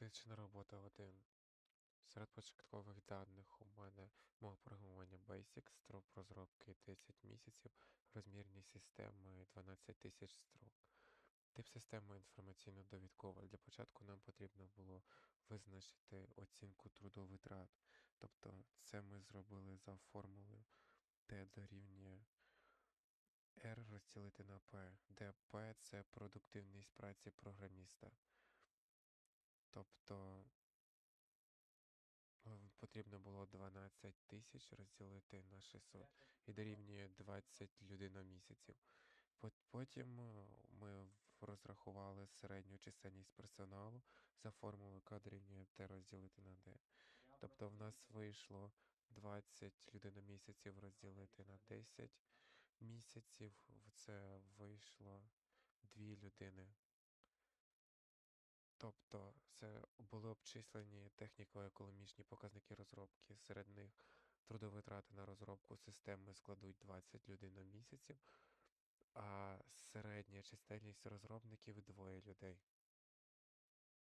Практична робота 1. Серед початкових даних у мене мова програмування Basic, строк розробки 10 місяців, розмірні системи 12 тисяч строк. Тип системи інформаційно-довідкова. Для початку нам потрібно було визначити оцінку трудовитрат. Тобто це ми зробили за формулою T дорівнює R розділити на P, де P це продуктивність праці програміста. Тобто потрібно було 12 тисяч розділити на 600 і дорівнює 20 людиномісяців. Пот- Потім е, ми розрахували середню чисельність персоналу за формулою дорівнює Т розділити на Д. Тобто в нас вийшло 20 людиномісяців розділити на 10 місяців. Це вийшло 2 людини. Тобто це були обчислені техніко-економічні показники розробки. Серед них трудовитрати на розробку системи складуть 20 людей на місяць, а середня чисельність розробників двоє людей.